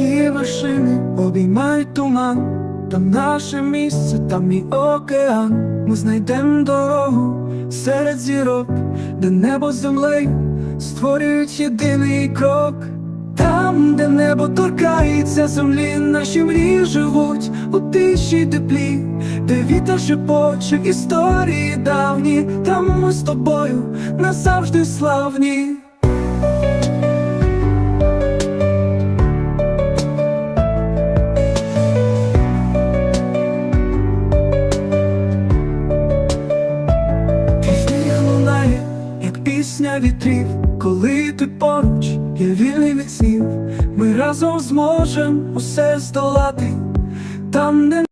вершини обіймають туман. Там наше місце, там мій океан. Ми знайдемо дорогу серед зірок, де небо з землею створюють єдиний крок. Там, де небо торкається землі, наші мрії живуть у тиші теплі, де вітер шепоче історії давні, там ми з тобою назавжди славні. Пісня вітрів, коли ти поруч, я вільний від снів. Ми разом зможем усе здолати, там, де